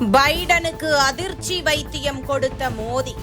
பைடனுக்கு அதிர்ச்சி வைத்தியம் கொடுத்த மோடி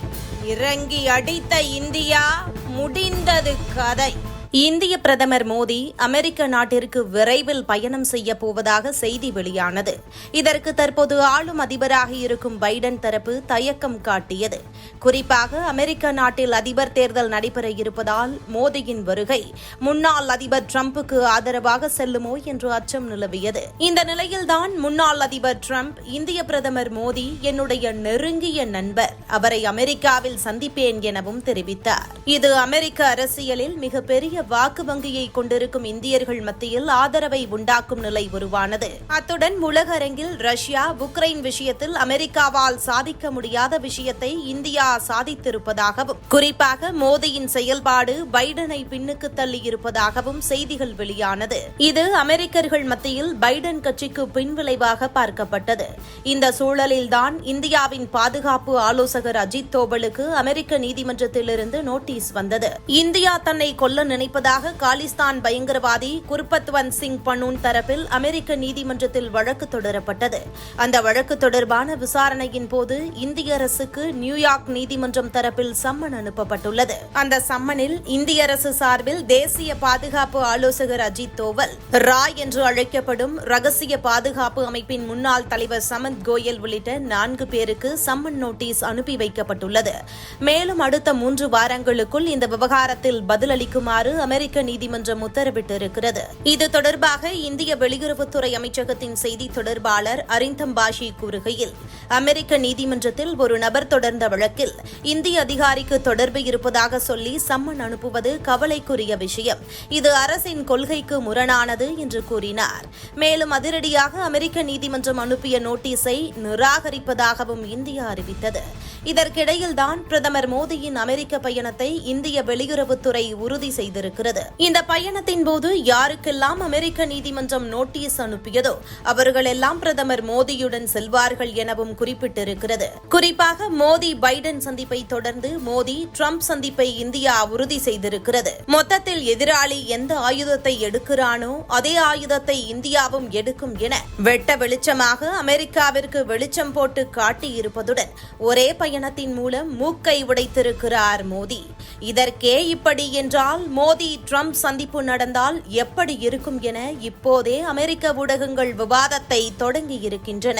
இறங்கி அடித்த இந்தியா முடிந்தது கதை. இந்திய பிரதமர் மோடி அமெரிக்க நாட்டிற்கு விரைவில் பயணம் செய்ய போவதாக செய்தி வெளியானது. இதற்கு தற்போது ஆளும் அதிபராக இருக்கும் பைடன் தரப்பு தயக்கம் காட்டியது. குறிப்பாக அமெரிக்க நாட்டில் அதிபர் தேர்தல் நடைபெற இருப்பதால் மோடியின் வருகை முன்னாள் அதிபர் டிரம்புக்கு ஆதரவாக செல்லுமோ என்று அச்சம் நிலவியது. இந்த நிலையில்தான் முன்னாள் அதிபர் டிரம்ப் இந்திய பிரதமர் மோடி என்னுடைய நெருங்கிய நண்பர் அவரை அமெரிக்காவில் சந்திப்பேன் எனவும் தெரிவித்தார். இது அமெரிக்க அரசியலில் மிகப்பெரிய வாக்கு வங்கியை கொண்டிருக்கும் இந்தியர்கள் மத்தியில் ஆதரவை உண்டாக்கும் நிலை உருவானது. அத்துடன் உலக அரங்கில் ரஷ்யா உக்ரைன் விஷயத்தில் அமெரிக்காவால் சாதிக்க முடியாத விஷயத்தை இந்தியா சாதித்திருப்பதாகவும் குறிப்பாக மோடியின் செயல்பாடு பைடனை பின்னுக்கு தள்ளியிருப்பதாகவும் செய்திகள் வெளியானது. இது அமெரிக்கர்கள் மத்தியில் பைடன் கட்சிக்கு பின்விளைவாக பார்க்கப்பட்டது. இந்த சூழலில்தான் இந்தியாவின் பாதுகாப்பு ஆலோசகர் அஜித் தோபலுக்கு அமெரிக்க நீதிமன்றத்திலிருந்து நோட்டீஸ் வந்தது. இந்தியா தன்னை கொல்ல நினைப்பதாக காலிஸ்தான் பயங்கரவாதி குர்பத்வந்த் சிங் பனூன் தரப்பில் அமெரிக்க நீதிமன்றத்தில் வழக்கு தொடரப்பட்டது. அந்த வழக்கு தொடர்பான விசாரணையின் போது இந்திய அரசுக்கு நியூயார்க் நீதிமன்றம் தரப்பில் சம்மன் அனுப்பப்பட்டுள்ளது. அந்த சம்மனில் இந்திய அரசு சார்பில் தேசிய பாதுகாப்பு ஆலோசகர் அஜித் தோவல் ராய் என்று அழைக்கப்படும் ரகசிய பாதுகாப்பு அமைப்பின் முன்னாள் தலைவர் சமந்த் கோயல் உள்ளிட்ட நான்கு பேருக்கு சம்மன் நோட்டீஸ் அனுப்பி வைக்கப்பட்டுள்ளது. மேலும் அடுத்த மூன்று வாரங்களுக்குள் இந்த விவகாரத்தில் பதிலளிக்குமாறு அமெரிக்க நீதிமன்றம் உத்தரவிட்டிருக்கிறது. இது தொடர்பாக இந்திய வெளியுறவுத்துறை அமைச்சகத்தின் செய்தி தொடர்பாளர் அரிந்தம் பாஷி கூறுகையில் அமெரிக்க நீதிமன்றத்தில் ஒரு நபர் தொடர்ந்த வழக்கில் இந்திய அதிகாரிக்கு தொடர்பு இருப்பதாக சொல்லி சம்மன் அனுப்புவது கவலைக்குரிய விஷயம். இது அரசின் கொள்கைக்கு முரணானது என்று கூறினார். மேலும் அதிரடியாக அமெரிக்க நீதிமன்றம் அனுப்பிய நோட்டீஸை நிராகரிப்பதாகவும் இந்தியா அறிவித்தது. இதற்கிடையில்தான் பிரதமர் மோடியின் அமெரிக்க பயணத்தை இந்திய வெளியுறவுத்துறை உறுதி செய்திருக்கிறது. இந்த பயணத்தின் போது யாருக்கெல்லாம் அமெரிக்க நீதிமன்றம் நோட்டீஸ் அனுப்பியதோ அவர்களெல்லாம் பிரதமர் மோடியுடன் செல்வார்கள் எனவும் குறிப்பிட்டிருக்கிறது. குறிப்பாக மோடி பைடன் சந்திப்பை தொடர்ந்து மோடி ட்ரம்ப் சந்திப்பை இந்தியா உறுதி செய்திருக்கிறது. மொத்தத்தில் எதிராளி எந்த ஆயுதத்தை எடுக்கிறானோ அதே ஆயுதத்தை இந்தியாவும் எடுக்கும் என வெட்ட வெளிச்சமாக அமெரிக்காவிற்கு வெளிச்சம் போட்டு காட்டியிருப்பதுடன் ஒரே பயணத்தின் மூலம் மூக்கை உடைத்திருக்கிறார் மோடி. இதற்கே இப்படி என்றால் மோடி ட்ரம்ப் சந்திப்பு நடந்தால் எப்படி இருக்கும் என இப்போதே அமெரிக்க ஊடகங்கள் விவாதத்தை தொடங்கி இருக்கின்றன.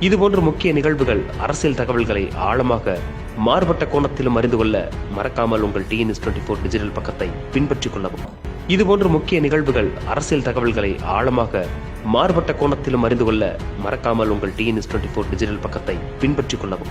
இதுபோன்ற முக்கிய நிகழ்வுகள் அரசியல் தகவல்களை ஆழமாக மாறுபட்ட கோணத்திலும் அறிந்து கொள்ள மறக்காமல் உங்கள் டிஎன்எஸ் டுவெண்ட்டி ஃபோர் டிஜிட்டல் பக்கத்தை பின்பற்றிக் கொள்ளவும். இதுபோன்ற முக்கிய நிகழ்வுகள் அரசியல் தகவல்களை ஆழமாக மாறுபட்ட கோணத்திலும் அறிந்து கொள்ள மறக்காமல் உங்கள் டிஎன்எஸ் டுவெண்ட்டி ஃபோர் டிஜிட்டல் பக்கத்தை பின்பற்றிக் கொள்ளவும்.